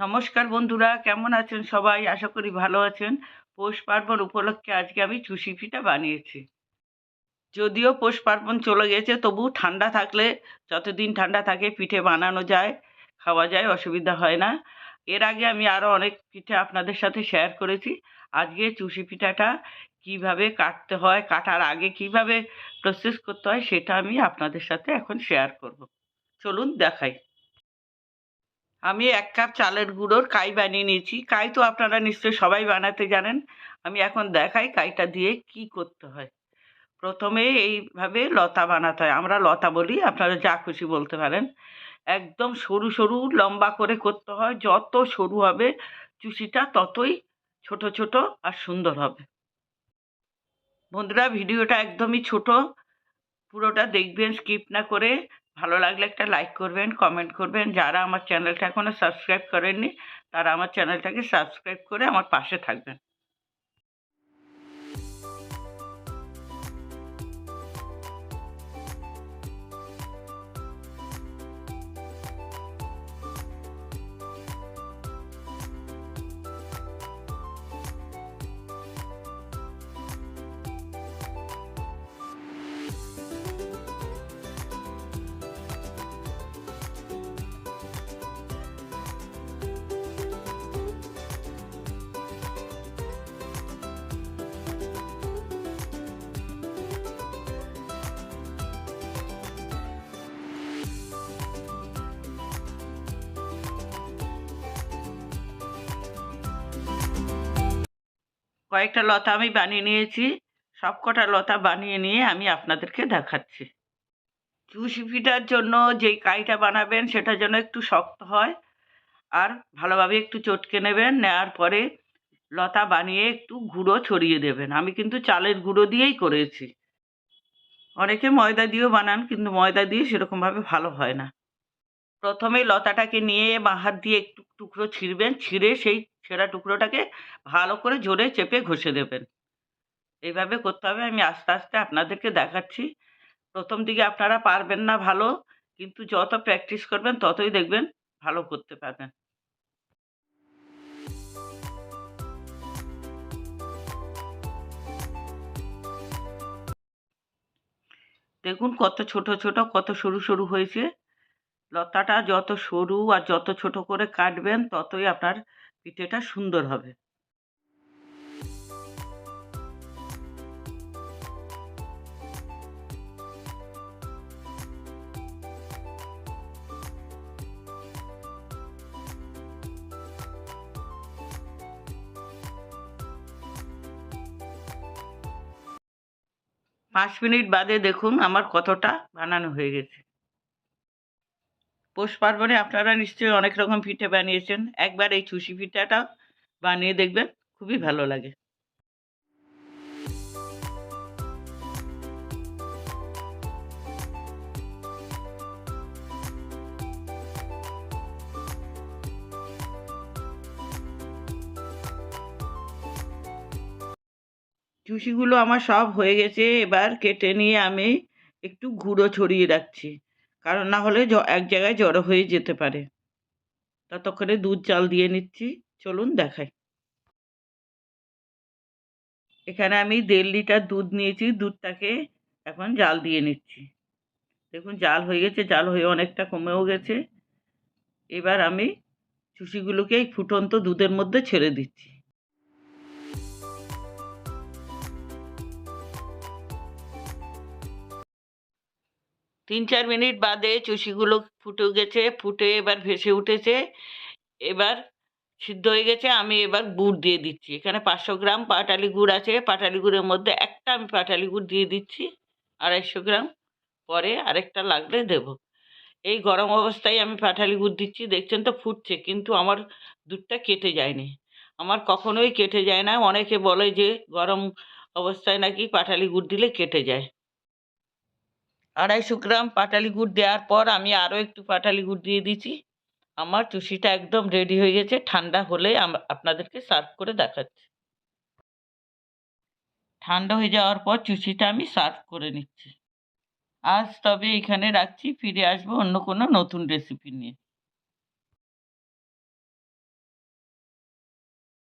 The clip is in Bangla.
নমস্কার বন্ধুরা, কেমন আছেন সবাই? আশা করি ভালো আছেন। পৌষ পার্বণ উপলক্ষে আজকে আমি চুষি পিঠা বানিয়েছি। যদিও পৌষ পার্বণ চলে গেছে তবু ঠান্ডা থাকলে, যতদিন ঠান্ডা থাকে পিঠে বানানো যায়, খাওয়া যায়, অসুবিধা হয় না। এর আগে আমি আরও অনেক পিঠে আপনাদের সাথে শেয়ার করেছি। আজকে চুষি পিঠাটা কীভাবে কাটতে হয়, কাটার আগে কীভাবে প্রসেস করতে হয়, সেটা আমি আপনাদের সাথে এখন শেয়ার করব। চলুন দেখাই। আমি এক কাপ চালের গুঁড়োর কাই বানিয়ে নিয়েছি। কাই তো আপনারা নিশ্চয়ই সবাই বানাতে জানেন। আমি এখন দেখাই কাইটা দিয়ে কি করতে হয়। প্রথমে এইভাবে লতা বানাতে হয়। আমরা লতা বলি, আপনারা যা খুশি বলতে পারেন। একদম সরু সরু লম্বা করে করতে হয়। যত সরু হবে চুষিটা ততই ছোট ছোট আর সুন্দর হবে। বন্ধুরা, ভিডিওটা একদমই ছোট। পুরোটা দেখবেন, স্কিপ না করে ভালো লাগলে একটা লাইক করবেন কমেন্ট করবেন। যারা আমার চ্যানেলটা এখনও সাবস্ক্রাইব করেননি, তারা আমার চ্যানেলটাকে সাবস্ক্রাইব করে আমার পাশে থাকবেন। কয়েকটা লতা আমি বানিয়ে নিয়েছি। সব কটা লতা বানিয়ে নিয়ে আমি আপনাদেরকে দেখাচ্ছি। চুষি পিঠার জন্য যেই কাইটা বানাবেন সেটা যেন একটু শক্ত হয় আর ভালোভাবে একটু চটকে নেবেন। নেওয়ার পরে লতা বানিয়ে একটু গুঁড়ো ছড়িয়ে দেবেন। আমি কিন্তু চালের গুঁড়ো দিয়েই করেছি। অনেকে ময়দা দিয়েও বানান কিন্তু ময়দা দিয়ে সেরকমভাবে ভালো হয় না। প্রথমে লতাটাকে নিয়ে বাঁ হাত দিয়ে একটু টুকরো ছিঁড়বেন। ছিঁড়ে সেই ছেঁড়া টুকরোটাকে ভালো করে জোরে চেপে ঘষে দেবেন। এইভাবে করতে হবে। আমি আস্তে আস্তে আপনাদেরকে দেখাচ্ছি। প্রথম দিকে আপনারা পারবেন না ভালো, কিন্তু যত প্র্যাকটিস করবেন, ততই দেখবেন ভালো করতে পারবেন। দেখুন কত ছোট ছোট, কত সরু সরু হয়েছে। লতাটা যত সরু আর যত ছোট করে কাটবেন, ততই আপনার পিঠেটা সুন্দর হবে। পাঁচ মিনিট বাদে দেখুন আমার কতটা বানানো হয়ে গেছে। পৌষ পার্বণে আপনারা নিশ্চয়ই অনেক রকম পিঠে বানিয়েছেন। একবার এই চুষি পিঠাটা বানিয়ে দেখবেন, খুবই ভালো লাগে। চুষিগুলো আমার সব হয়ে গেছে, এবার কেটে নিয়ে আমি একটু গুঁড়ো ছড়িয়ে রাখছি। কারণ না হলে এক জায়গায় জড়ো হয়ে যেতে পারে। ততক্ষণে দুধ চাল দিয়ে নিচ্ছি। চলুন দেখাই। এখানে আমি দেড় লিটার দুধ নিয়েছি। দুধটাকে এখন জাল দিয়ে নিচ্ছি। দেখুন, জাল হয়ে গেছে। জাল হয়ে অনেকটা কমেও গেছে। এবার আমি চুষিগুলোকে এই ফুটন্ত দুধের মধ্যে ছেড়ে দিচ্ছি। তিন চার মিনিট বাদে চুষিগুলো ফুটে গেছে, ফুটে এবার ভেসে উঠেছে। এবার সিদ্ধ হয়ে গেছে, আমি এবার গুড় দিয়ে দিচ্ছি। এখানে পাঁচশো গ্রাম পাটালি গুড় আছে। পাটালি গুড়ের মধ্যে একটা আমি পাটালি গুড় দিয়ে দিচ্ছি, আড়াইশো গ্রাম। পরে আরেকটা লাগলে দেব। এই গরম অবস্থায় আমি পাটালি গুড় দিচ্ছি, দেখছেন তো ফুটছে, কিন্তু আমার দুধটা কেটে যায়নি। আমার কখনোই কেটে যায় না। অনেকে বলে যে গরম অবস্থায় নাকি পাটালি গুড় দিলে কেটে যায়। আড়াইশো গ্রাম পাটালি গুড় দেওয়ার পর আমি আরও একটু পাটালি গুড় দিয়ে দিচ্ছি। আমার চুষিটা একদম রেডি হয়ে গেছে, ঠান্ডা হলে আপনাদেরকে সার্ভ করে দেখাচ্ছি। ঠান্ডা হয়ে যাওয়ার পর চুষিটা আমি সার্ভ করে নিচ্ছি। আজ তবে এখানে রাখছি, ফিরে আসব অন্য কোনো নতুন রেসিপি নিয়ে।